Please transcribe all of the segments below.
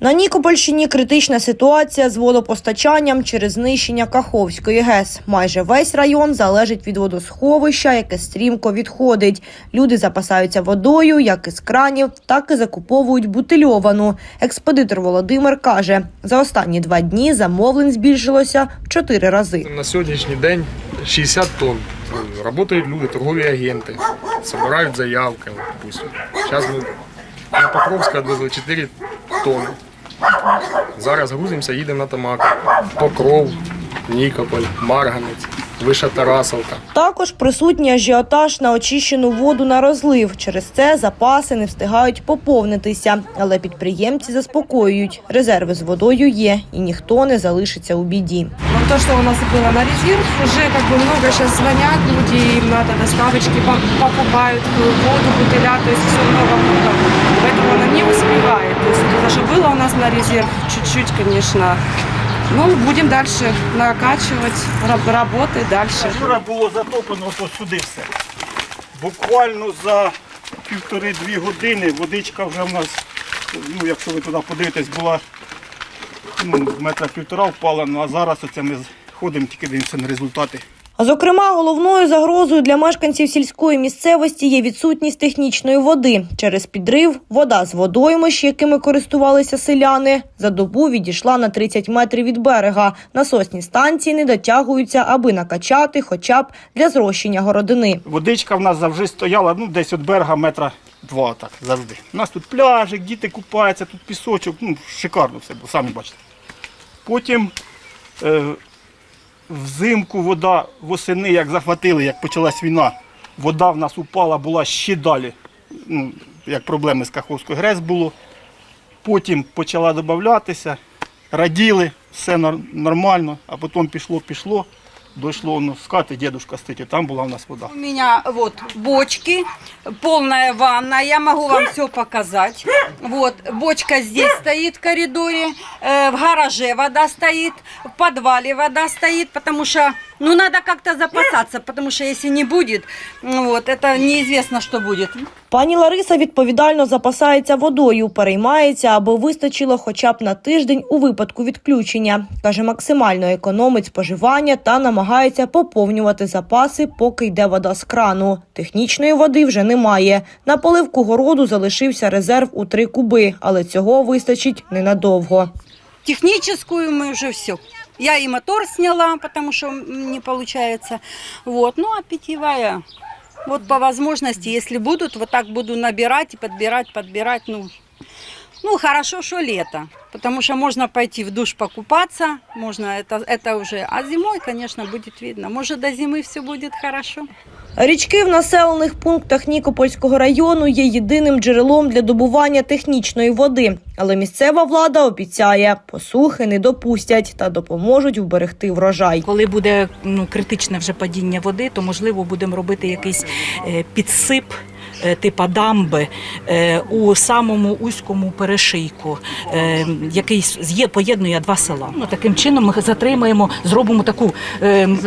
На Нікопольщині критична ситуація з водопостачанням через знищення Каховської ГЕС. Майже весь район залежить від водосховища, яке стрімко відходить. Люди запасаються водою як із кранів, так і закуповують бутильовану. Експедитор Володимир каже, за останні два дні замовлень збільшилося в чотири рази. На сьогоднішній день 60 тонн. Работають люди, торгові агенти, збирають заявки. Зараз ми на Покровська відвезли 4 тонни. Зараз грузимося, їдемо на Тамаку. Покров, Нікополь, Марганець, Виша Тарасовка. Також присутній ажіотаж на очищену воду на розлив. Через це запаси не встигають поповнитися. Але підприємці заспокоюють, резерви з водою є і ніхто не залишиться у біді. Вот то, что у нас было на резерв, уже как бы много сейчас звонят люди, им надо доставочки, пок- покупают воду, бутыля, то на резерв чуть-чуть, конечно. Ну, будем дальше накачивать, раб- работать дальше. Вчора було затоплено то сюди все. Буквально за півтори-дві години водичка вже в нас, ну якщо ви туди подивитесь, була ну, метра півтора впала, ну а зараз оце ми ходимо, тільки дивимося на результати. Зокрема, головною загрозою для мешканців сільської місцевості є відсутність технічної води. Через підрив вода з водоймищ, якими користувалися селяни, за добу відійшла на 30 метрів від берега. Насосні станції не дотягуються, аби накачати хоча б для зрощення городини. Водичка в нас завжди стояла ну, десь від берега метра два так завжди. У нас тут пляжик, діти купаються, тут пісочок, ну шикарно все було, самі бачите. Потім е, взимку вода восени, як захватили, як почалась війна, вода в нас упала, була ще далі. Ну, як проблеми з Каховською ГРЕС було. Потім почала додатися, раділи, все нормально, а потім пішло, дійшло ну, з дедушка стоїть, там була у нас вода. У меня вот бочки, полная ванна, я могу вам все показать. Вот, бочка здесь стоит в коридоре, э, в гараже вода стоит, в подвале вода стоит, потому что, ну, надо как-то запасаться, потому что если не будет, вот, это неизвестно, что будет. Пані Лариса відповідально запасається водою, переймається, аби вистачило хоча б на тиждень у випадку відключення. Каже, максимально економить споживання та намагається поповнювати запаси, поки йде вода з крану. Технічної води вже немає. На поливку городу залишився резерв у три куби, але цього вистачить ненадовго. Техническую мы уже все. Я и мотор сняла, потому что не получается. Вот, ну а питьевая, вот по возможности, если будут, вот так буду набирать и подбирать, подбирать. Ну, ну хорошо, что лето, потому что можно пойти в душ покупаться, можно это, это уже. А зимой, конечно, будет видно. Может, до зимы все будет хорошо. Річки в населених пунктах Нікопольського району є єдиним джерелом для добування технічної води. Але місцева влада обіцяє, посухи не допустять та допоможуть вберегти врожай. Коли буде ну, критичне вже падіння води, то можливо будемо робити якийсь е, підсип. Е, Типа дамби е, у самому узькому перешийку, е, який є, поєднує два села. Ну, таким чином ми затримаємо, зробимо таку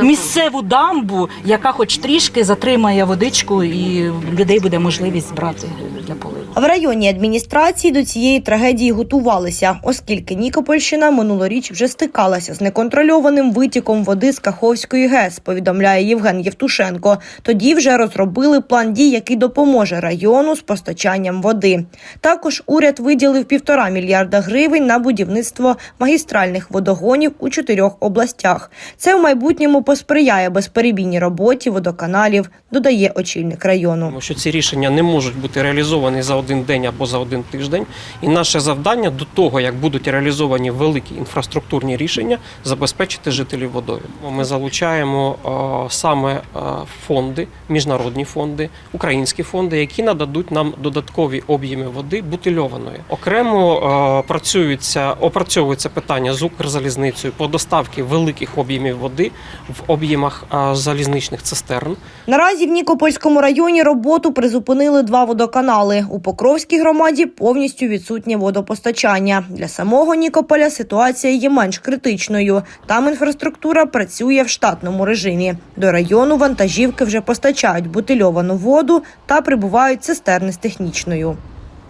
місцеву дамбу, яка хоч трішки затримає водичку, і людей буде можливість брати для поливу. В районній адміністрації до цієї трагедії готувалися, оскільки Нікопольщина минулоріч вже стикалася з неконтрольованим витіком води з Каховської ГЕС, повідомляє Євген Євтушенко. Тоді вже розробили план дій, який допоможе району з постачанням води. Також уряд виділив півтора мільярда гривень на будівництво магістральних водогонів у чотирьох областях. Це в майбутньому посприяє безперебійній роботі водоканалів, додає очільник району. Що ці рішення не можуть бути реалізовані за один день або за один тиждень. І наше завдання до того, як будуть реалізовані великі інфраструктурні рішення, забезпечити жителів водою. Ми залучаємо е, саме е, фонди, міжнародні фонди, українські фонди, які нададуть нам додаткові об'єми води бутильованої. Окремо е, працюється, опрацьовується питання з Укрзалізницею по доставці великих об'ємів води в об'ємах залізничних цистерн. Наразі в Нікопольському районі роботу призупинили два водоканали. У Покровській громаді повністю відсутнє водопостачання. Для самого Нікополя ситуація є менш критичною. Там інфраструктура працює в штатному режимі. До району вантажівки вже постачають бутильовану воду та прибувають цистерни з технічною.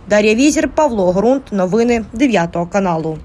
Дар'я Візір, Павло Грунт. Новини 9 каналу.